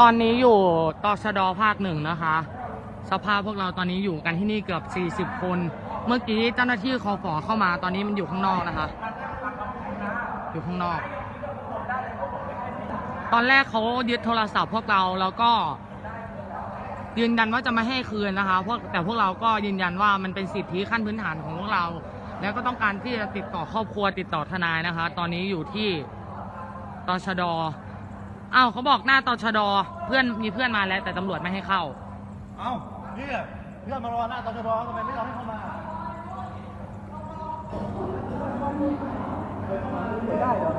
ตอนนี้อยู่ตชดภาคหนึ่งนะคะ สภาพพวกเราตอนนี้อยู่กันที่นี่เกือบ 40 คน เมื่อกี้เจ้าหน้าที่คอฟอเข้ามาตอนนี้มันอยู่ข้างนอกนะคะ อยู่ข้างนอก ตอนแรกเขายึดโทรศัพท์พวกเราแล้วก็ ยืนยันว่าจะไม่ให้คืนนะคะพวกแต่พวกเราก็ยืนยันว่ามันเป็นสิทธิขั้นพื้นฐานของพวกเรา แล้วก็ต้องการที่จะติดต่อครอบครัวติดต่อทนายนะคะ ตอนนี้อยู่ที่ตชด อ้าวเขาบอกหน้าตชดเพื่อนมีเพื่อนมาแล้ว แต่ตำรวจไม่ให้เข้า เอ้าเนี่ยเพื่อนมารอหน้าตชดทำไมไม่รอให้เข้ามาได้เหรอ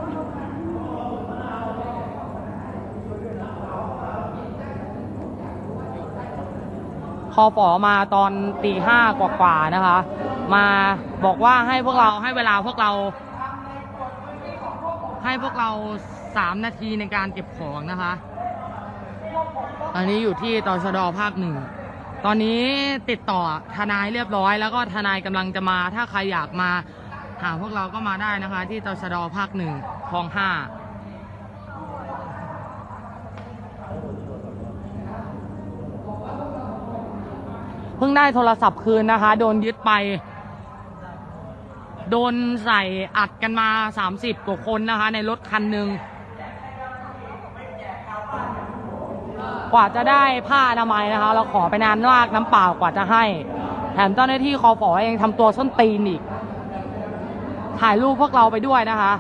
คอฝอมาตอนตีห้ากว่าๆนะคะ มาบอกว่าให้พวกเราให้เวลาพวกเรา ให้พวกเรา สามนาทีในการเก็บของนะคะตอนนี้อยู่ที่ตชดภาคหนึ่ง ตอนนี้ติดต่อทนายเรียบร้อย แล้วก็ทนายกำลังจะมา ถ้าใครอยากมาหาพวกเราก็มาได้นะคะ ที่ตชดภาคหนึ่งคลองห้าเพิ่งได้โทรศัพท์คืนนะคะ โดนยึดไป โดนใส่อัดกันมา 30 กว่าคนนะคะ ในรถคันหนึ่ง ว่าจะได้ผ้าอนามัยนะคะ เราขอไปนานมากน้ำเปล่ากว่าจะให้ แถมเจ้าหน้าที่คอฟอเองทำตัวส้นตีนอีก ถ่ายรูปพวกเราไปด้วยนะคะ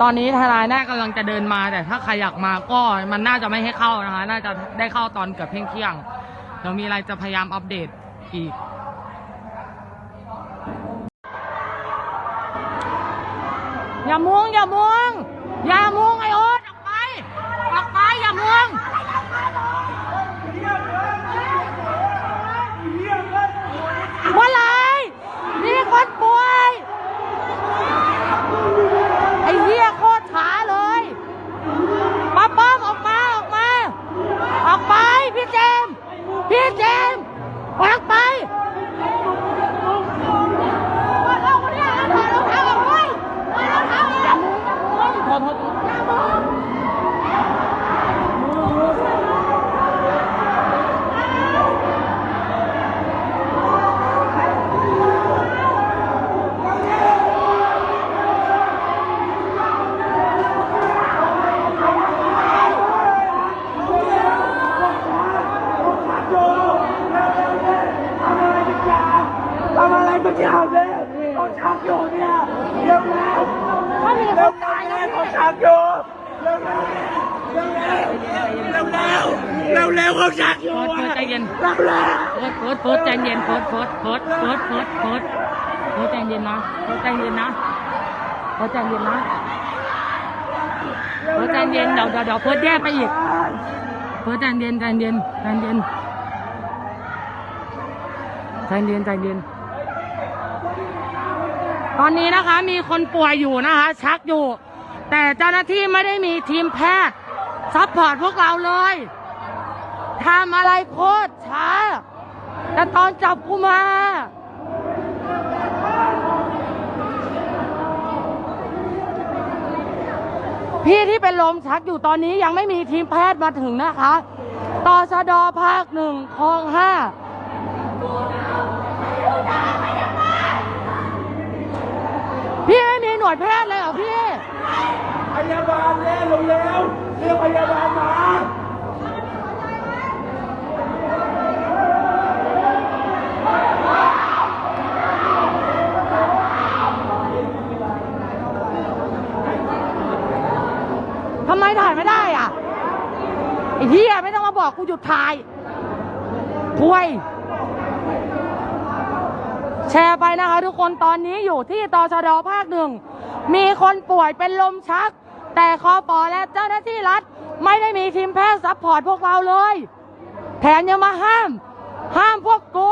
ตอนนี้ทนายแน่กำลังจะเดินมา แต่ถ้าใครอยากมาก็มันน่าจะไม่ให้เข้านะคะ น่าจะได้เข้าตอนเกือบเที่ยงเที่ยงเดี๋ยวมีอะไรจะพยายามอัปเดตอีก อย่ามุงอย่ามุงอย่ามุงไอโอ๊ตออกไปออกไปอย่ามุงเมื่อไหรมีคนป่วย ไอ้เหี้ยโคตรช้าเลยป้าป้อมออกมาออกมา ออกไป พี่เจมส์พี่เจมส์ออกไปโทษโทษ ทำอะไรสักอย่างเนี่ยเขาชักอยู่เนี่ยเร็วเร็ว ถ้ามีคเร็วนตายนะเขาชักอยู่เร็วเร็วเร็วเร็วเร็วเร็วเร็วเขาชักอยู่เฟิร์สเฟิร์สใจเย็นเร็วเร็วเฟิร์สเฟิร์สเฟิร์สใจเย็นเฟิร์สเฟิร์สเฟิร์สเฟิร์สเฟิร์สเฟิร์สเฟิร์สใจเย็นนะเฟิร์สใจเย็นนะเฟิร์สใจเย็นนะเฟิร์สใจเย็นเดี๋ยวเดี๋ยวเดี๋ยวเฟิร์สแยกไปอีกเฟิร์สใจเย็นใจเย็นใจเย็นใจเย็นใจเย็น ตอนนี้นะคะมีคนป่วยอยู่นะคะ ชักอยู่ แต่เจ้าหน้าที่ไม่ได้มีทีมแพทย์ซัพพอร์ตพวกเราเลยทำอะไรโคตรช้า แต่ตอนจับกูมาพี่ที่เป็นลมชักอยู่ตอนนี้ยังไม่มีทีมแพทย์มาถึงนะคะตชดภาคหนึ่งคลองห้า หน่วยแพทย์เลยเหรอพี่ พยาบาลเร็วเร็วเรียกพยาบาลมา ทำไมถ่ายไม่ได้อะ ไอ้เหี้ยไม่ต้องมาบอกกูหยุดถ่ายคุยแชร์ไปนะคะทุกคนตอนนี้อยู่ที่ตชดภาคหนึ่ง มีคนป่วยเป็นลมชัก แต่คอปอและเจ้าหน้าที่รัฐ ไม่ได้มีทีมแพทย์ซัพพอร์ตพวกเราเลย แถมยังมาห้าม ห้ามพวกกู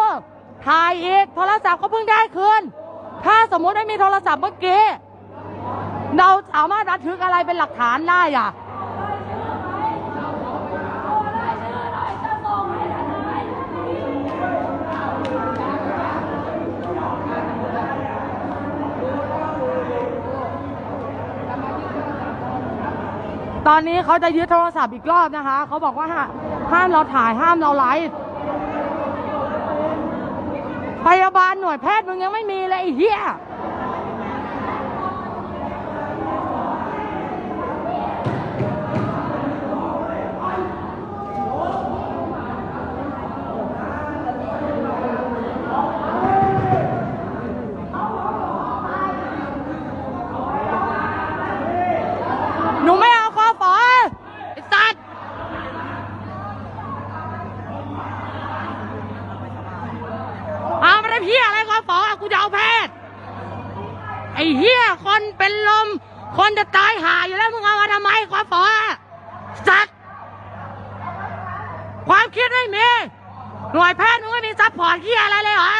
ถ่ายอีกโทรศัพท์ก็เพิ่งได้คืนถ้าสมมุติไม่มีโทรศัพท์เมื่อกี้เราสามารถบันทึกอะไรเป็นหลักฐานได้อะ ตอนนี้เขาจะยึดโทรศัพท์อีกรอบนะคะ เขาบอกว่าห้าห้ามเราถ่ายห้ามเราไลฟ์พยาบาลหน่วยแพทย์มึงยังไม่มีเลยไอ้เหี้ย หนูไม่เอาคอฝอไอ้สัตว์เอาไม่ได้เพี้ยอะไรคอฝอกูจะเอาแพทย์ ไอ้เหี้ยคนเป็นลม คนจะตายหาอยู่แล้วมึงเอามาทำไมคอฝอสัตว์ ความคิดไม่มี หน่วยแพทย์มึงไม่มีซัพพอร์ต เหี้ยอะไรเลยเหรอ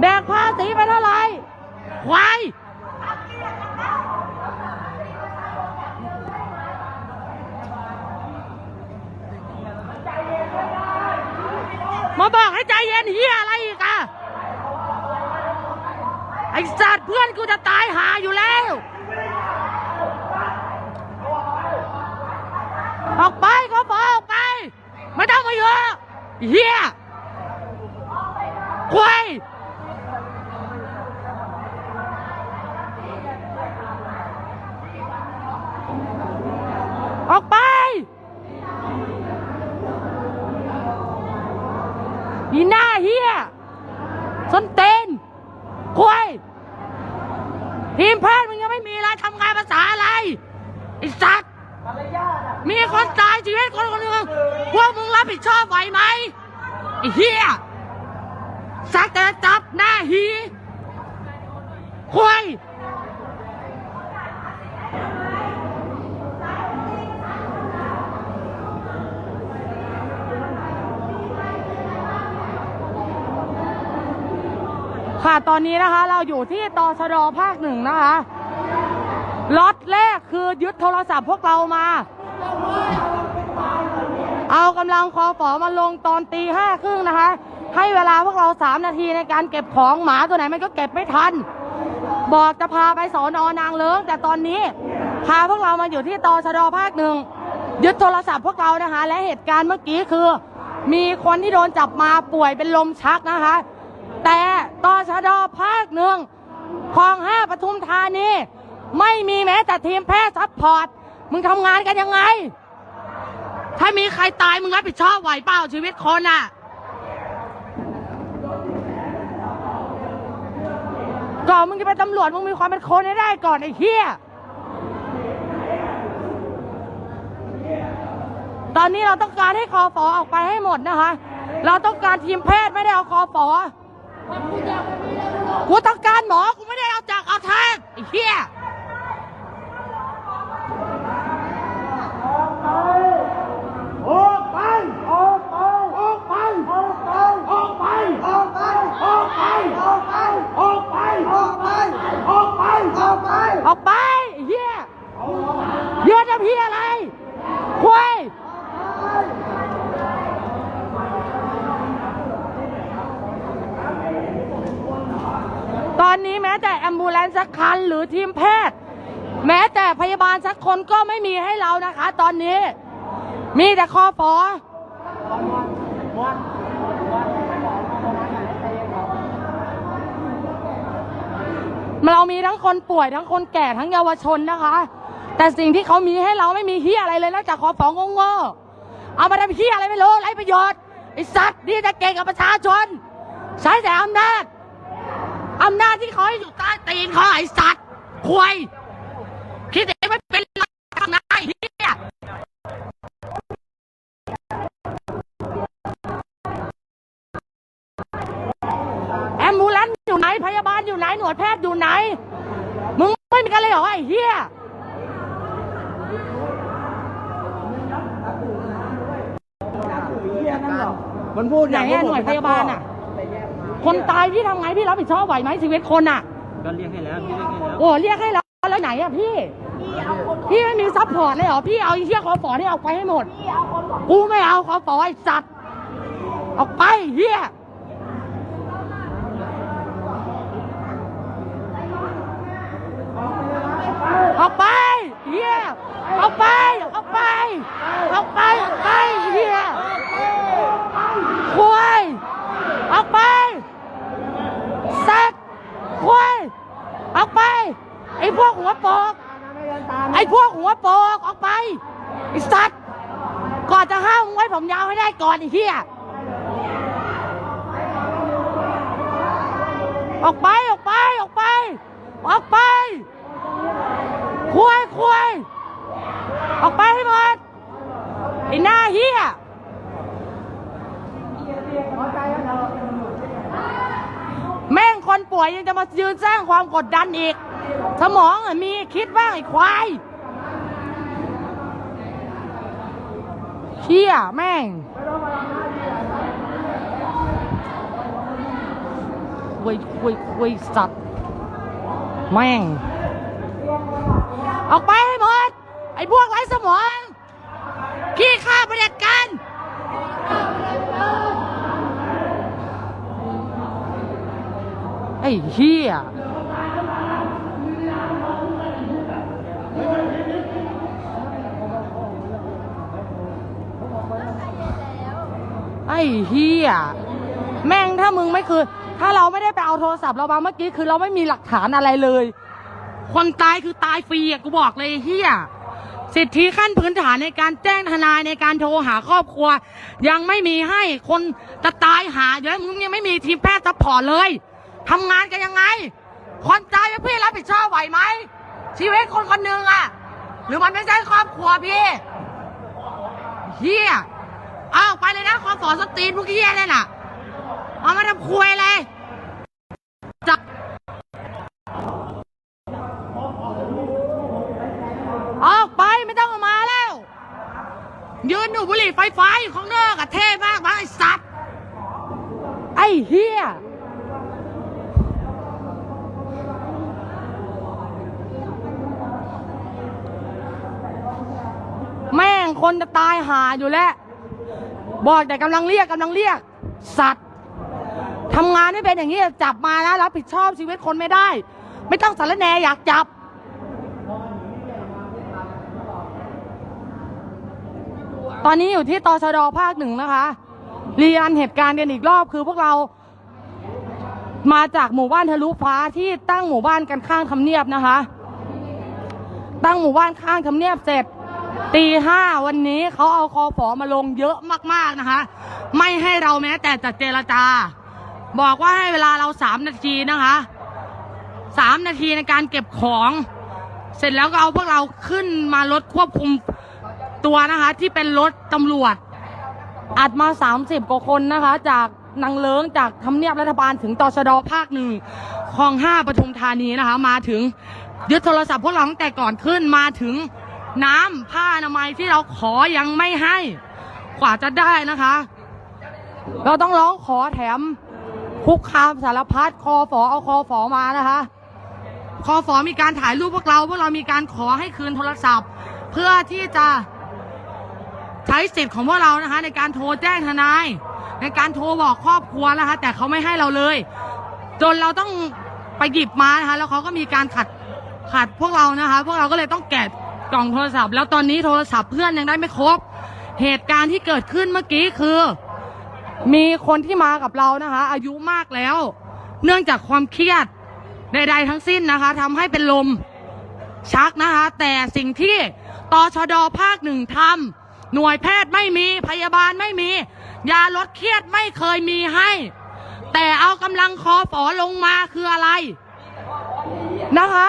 แดกภาษีไปเท่าไหร่ควายมาบอกให้ใจเย็นเฮียอะไรอีกอะไอสัตว์เพื่อนกูจะตายหาอยู่แล้ว ออกไปเขาบอกออกไป ไม่ต้องมาเยอะ เฮียควายออกไป อีหน้าเฮียส้นเตนควายทีมแพทย์มึงยังไม่มีอะไรทำงานภาษาอะไร ไอ้สัตว์ มีคนตายชีวิตคนคนหนึ่งพวกมึงรับผิดชอบไหวไหมไอ้เฮียสักแต่จับหน้าหีควาย ค่ะตอนนี้นะคะเราอยู่ที่ตชดภาคหนึ่งนะคะล็อตแรกคือยึดโทรศัพท์พวกเรามา เอากำลังคอฝอมาลงตอนตีห้าครึ่งนะคะ ให้เวลาพวกเราสามนาทีในการเก็บของหมาตัวไหนมันก็เก็บไม่ทัน บอกจะพาไปสอนอนางเลิงแต่ตอนนี้ พาพวกเรามาอยู่ที่ตชดภาคหนึ่งยึดโทรศัพท์พวกเรานะคะ และเหตุการณ์เมื่อกี้คือ มีคนที่โดนจับมาป่วยเป็นลมชักนะคะ ต่ตชดภาคหนึ่งคลองห้าปทุมธานีไม่มีแม้แต่ทีมแพทย์ซัพพอร์ต มึงทำงานกันยังไง ถ้ามีใครตายมึงรับผิดชอบไหวเปล่าชีวิตคนอะ ก่อนมึงจะเป็นตำรวจมึงมีความเป็นคนให้ได้ก่อนไอ้เหี้ย ตอนนี้เราต้องการให้คอฟอออกไปให้หมดนะคะ เราต้องการทีมแพทย์ไม่ได้เอาคอฟอ กูต้องการหมอกู นะคะ ตอนนี้ มีแต่คอฟอเรามีทั้งคนป่วยทั้งคนแก่ทั้งเยาวชนนะคะ แต่สิ่งที่เขามีให้เราไม่มีเฮียอะไรเลยนอกจากคอฟองงอๆเอามาทำเฮียอะไรไม่รู้ไรประโยชน์ไอสัตว์นี่จะเก่งกับประชาชน ใช้แต่อำนาจอำนาจที่เขาให้อยู่ใต้ตีนเขาไอสัตว์ควย พยาบาลอยู่ไหนหน่วยแพทย์อยู่ไหน มึงไม่มีกันเลยเหรอไอ้เหี้ยมันพูดอไหนย่างอะหน่วยพยาบาลอะ คนตายพี่ทำไงพี่รับผิดชอบไหวไหมชีวิตคนอะ ก็เรียกให้แล้วพี่เรียกให้แล้วโอ้เรียกให้แล้วแล้วไหนอะพี่ พี่ไม่มีซัพพอร์ตเลยเหรอพี่เอาไอ้เหี้ยคอฝอนี่เอาไปให้หมด กูไม่เอาคอฝอไอ้สัตว์ออกไปเหี้ยออกไป ออกไปออกไปเฮียคุยออกไปเซ็ตคุยออกไป ไอ้พวกหัวโปกไอ้พวกหัวโปกออกไปไอ้สัตว์ก่อนจะห้ามไว้ผมยาวให้ได้ก่อนไอ้เหี้ยออกไป ออกไป ออกไป ออกไปคุยคุย ออกไปให้หมดไอ้หน้าเหี้ยแม่งคนป่วยยังจะมายืนสร้างความกดดันอีก สมองมีคิดบ้างไอ้ควายเชี่ยแม่งคุยคุยคุยสัตว์ แม่ง ออกไป อ้พวกไร้สมองขี้ข้าประเด็จการไอ้เหี้ยไอ้เฮียแม่งถ้ามึงไม่คือ ถ้าเราไม่ได้ไปเอาโทรศัพท์เรามาเมื่อกี้คือเราไม่มีหลักฐานอะไรเลย คนตายคือตายฟรีอะกูบอกเลยเฮีย สิทธิขั้นพื้นฐานในการแจ้งทนายในการโทรหาครอบครัว ยังไม่มีให้คนจะตายหาเยอะมึงยังไม่มีทีมแพทย์ซัพพอร์ตเลยทำงานกันยังไง คนตายพี่รับผิดชอบไหวไหมชีวิตคนคนหนึ่งอะหรือมันไม่ใช่ครอบครัวพี่เฮียเอาไปเลยนะคอสอสตรีนพวกเฮียนั่นน่ะเอามาทำควยเลยจับออกไปไม่ต้องเอามาแล้ว ยืนดูด บุหรี่ไฟฟ้าอยู่ข้างนอกอะเท่มากมั้งไอ้สัตว์ไอ้เฮียแม่งคนจะตายหาอยู่แล้ว บอกแต่กำลังเรียกกำลังเรียก สัตว์ทำงานไม่เป็นอย่างนี้จับมาแล้วรับผิดชอบชีวิตคนไม่ได้ ไม่ต้องสารแหนอยากจับ ตอนนี้อยู่ที่ตชดภาคหนึ่งนะคะเรีรันเหตุการณ์กันอีกรอบคือพวกเรา มาจากหมู่บ้านทะลุฟ้าที่ตั้งหมู่บ้านกันข้างทำเนียบนะคะ ตั้งหมู่บ้านข้างทำเนียบเสร็จตีห้าวันนี้เขาเอาคอฝอมาลงเยอะมากๆนะคะ ไม่ให้เราแม้แต่จะเจรจา บอกว่าให้เวลาเราสามนาทีนะคะสามนาทีในการเก็บของ เสร็จแล้วก็เอาพวกเราขึ้นมารถควบคุม ตัวนะคะ ที่เป็นรถตำรวจ อัดมา 30 กว่าคนนะคะ จากนางเลิงจากทำเนียบรัฐบาลถึงตชดภาคหนึ่งคลองห้าปทุมธานีนะคะ มาถึงยึดโทรศัพท์พวกเราตั้งแต่ก่อนขึ้นมาถึงน้ำผ้าอนามัยที่เราขอยังไม่ให้กว่าจะได้นะคะ เราต้องร้องขอแถมคุกคามสารพัดคอฝอเอาคอฝอมานะคะคอฝอมีการถ่ายรูปพวกเรา พวกเรามีการขอให้คืนโทรศัพท์ เพื่อที่จะ ใช้สิทธิ์ของพวกเรานะคะ ในการโทรแจ้งทนาย ในการโทรบอกครอบครัวนะคะ แต่เขาไม่ให้เราเลย จนเราต้องไปหยิบมานะคะแล้วเขาก็มีการขัดขัดพวกเรานะคะ พวกเราก็เลยต้องแกะกล่องโทรศัพท์ แล้วตอนนี้โทรศัพท์เพื่อนยังได้ไม่ครบ เหตุการณ์ที่เกิดขึ้นเมื่อกี้คือ มีคนที่มากับเรานะคะ อายุมากแล้ว เนื่องจากความเครียดใดๆทั้งสิ้นนะคะทำให้เป็นลมชักนะคะ แต่สิ่งที่ตชดภาคหนึ่งทำ หน่วยแพทย์ไม่มีพยาบาลไม่มียาลดเครียดไม่เคยมีให้ แต่เอากำลังคอฝอลงมาคืออะไรนะคะ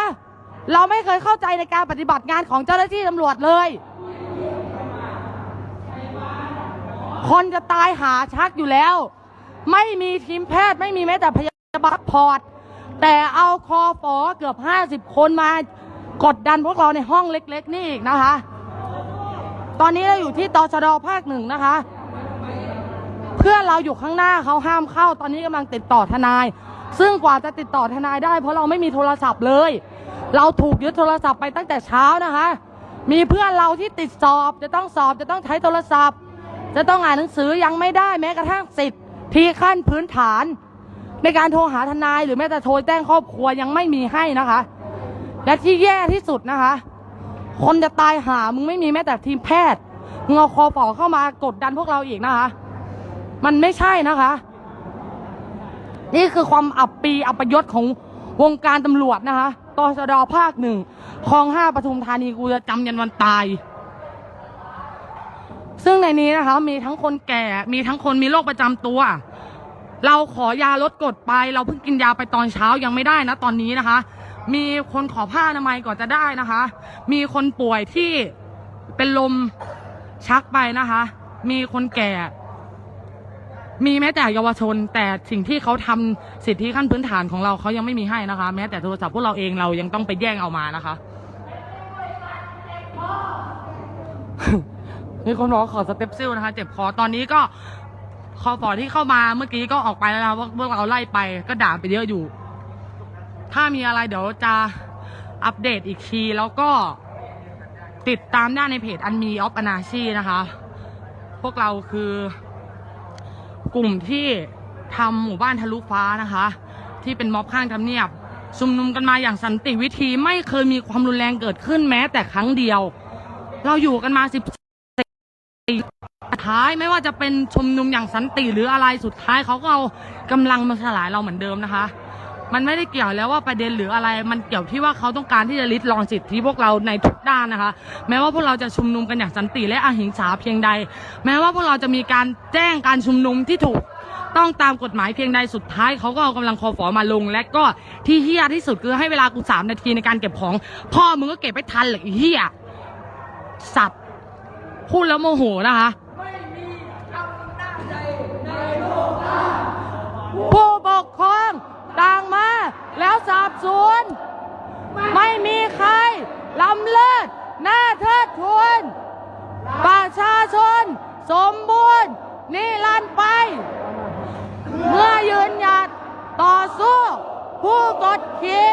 เราไม่เคยเข้าใจในการปฏิบัติงานของเจ้าหน้าที่ตำรวจเลย คนจะตายหาชักอยู่แล้ว ไม่มีทีมแพทย์ไม่มีแม้แต่พยาบาลพอร์ตแต่เอาคอฟอเกือบห้าสิบคนมากดดันพวกเราในห้องเล็ก ๆ นี่อีกนะคะ ตอนนี้เราอยู่ที่ตชดภาคหนึ่งนะคะ เพื่อนเราอยู่ข้างหน้าเขาห้ามเข้า ตอนนี้กำลังติดต่อทนาย ซึ่งกว่าจะติดต่อทนายได้ เพราะเราไม่มีโทรศัพท์เลย เราถูกยึดโทรศัพท์ไปตั้งแต่เช้านะคะ มีเพื่อนเราที่ติดสอบจะต้องสอบจะต้องใช้โทรศัพท์ จะต้องอ่านหนังสือยังไม่ได้แม้กระทั่งสิทธิ์ที่ขั้นพื้นฐาน ในการโทรหาทนายหรือแม้แต่โทรแจ้งครอบครัวยังไม่มีให้นะคะ และที่แย่ที่สุดนะคะ คนจะตายหามึงไม่มีแม้แต่ทีมแพทย์งอคอฝอเข้ามากดดันพวกเราอีกนะคะ มันไม่ใช่นะคะ นี่คือความอับปีอัปยศของวงการตำรวจนะคะตชดภาคหนึ่งคลองห้าปทุมธานีกูจะจำยันวันตาย ซึ่งในนี้นะคะ มีทั้งคนแก่มีทั้งคนมีโรคประจำตัว เราขอยาลดกดไป เราเพิ่งกินยาไปตอนเช้ายังไม่ได้นะตอนนี้นะคะ มีคนขอผ้าอนามัยก่อนจะได้นะคะ มีคนป่วยที่เป็นลมชักไปนะคะ มีคนแก่ มีแม้แต่เยาวชน แต่สิ่งที่เขาทำสิทธิขั้นพื้นฐานของเราเขายังไม่มีให้นะคะ แม้แต่โทรศัพท์พวกเราเองเรายังต้องไปแย่งเอามานะคะมีคนบอกขอสเต็ปซิลนะคะ เจ็บคอตอนนี้ก็คอฝอที่เข้ามาเมื่อกี้ก็ออกไปแล้วนะว่าพวกเราไล่ไปก็ด่าไปเยอะอยู่ ถ้ามีอะไรเดี๋ยวจะอัปเดตอีกทีแล้วก็ติดตามได้ในเพจอันมีออฟอนาชีนะคะ พวกเราคือกลุ่มที่ทำหมู่บ้านทะลุฟ้านะคะ ที่เป็นม็อบข้างทำเนียบชุมนุมกันมาอย่างสันติวิธีไม่เคยมีความรุนแรงเกิดขึ้นแม้แต่ครั้งเดียว เราอยู่กันมาสิบท้ายไม่ว่าจะเป็นชุมนุมอย่างสันติหรืออะไรสุดท้ายเขาก็เอากำลังมาสลายเราเหมือนเดิมนะคะ มันไม่ได้เกี่ยวแล้วว่าประเด็นหรืออะไร มันเกี่ยวที่ว่าเขาต้องการที่จะริดรอนสิทธิพวกเราในทุกด้านนะคะ แม้ว่าพวกเราจะชุมนุมกันอย่างสันติและอหิงสาเพียงใด แม้ว่าพวกเราจะมีการแจ้งการชุมนุมที่ถูกต้องตามกฎหมายเพียงใดสุดท้ายเขาก็เอากำลังคอฝอมาลง และก็ที่เฮี้ยที่สุดคือให้เวลากูสามนาทีในการเก็บของ พ่อมึงก็เก็บไม่ทันเลยไอ้เฮี้ยสัตว์พูดแล้วโมโหนะคะผู้ปกครอง ต่างมา แล้วสอบสวนไม่มีใครล้ำเลิศหน้าเทิดทูนประชาชน สมบูรณ์นิรันดร์ไป เมื่อยืนหยัดต่อสู้ ผู้กดขี่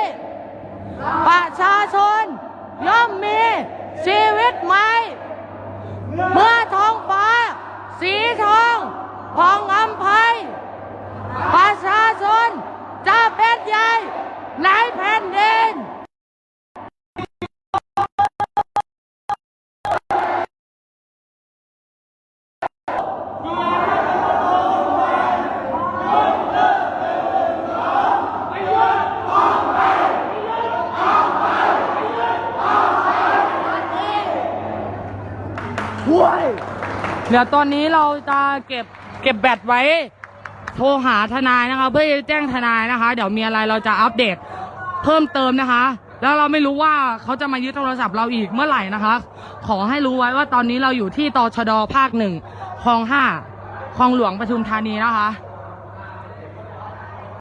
ประชาชน ย่อมมีชีวิตใหม่เมื่อท้องฟ้า สีทองพองอำไพยประชาชน จะเป็นใหญ่ในแผ่นดินห่วยเดี๋ยวตอนนี้เราจะเก็บเก็บแบตไว้ โทรหาทนายนะคะ เพื่อจะแจ้งทนายนะคะ เดี๋ยวมีอะไรเราจะอัปเดตเพิ่มเติมนะคะ แล้วเราไม่รู้ว่าเขาจะมายึดโทรศัพท์เราอีกเมื่อไหร่นะคะ ขอให้รู้ไว้ว่าตอนนี้เราอยู่ที่ตชดภาคหนึ่งคลองห้าคลองหลวงปทุมธานีนะคะ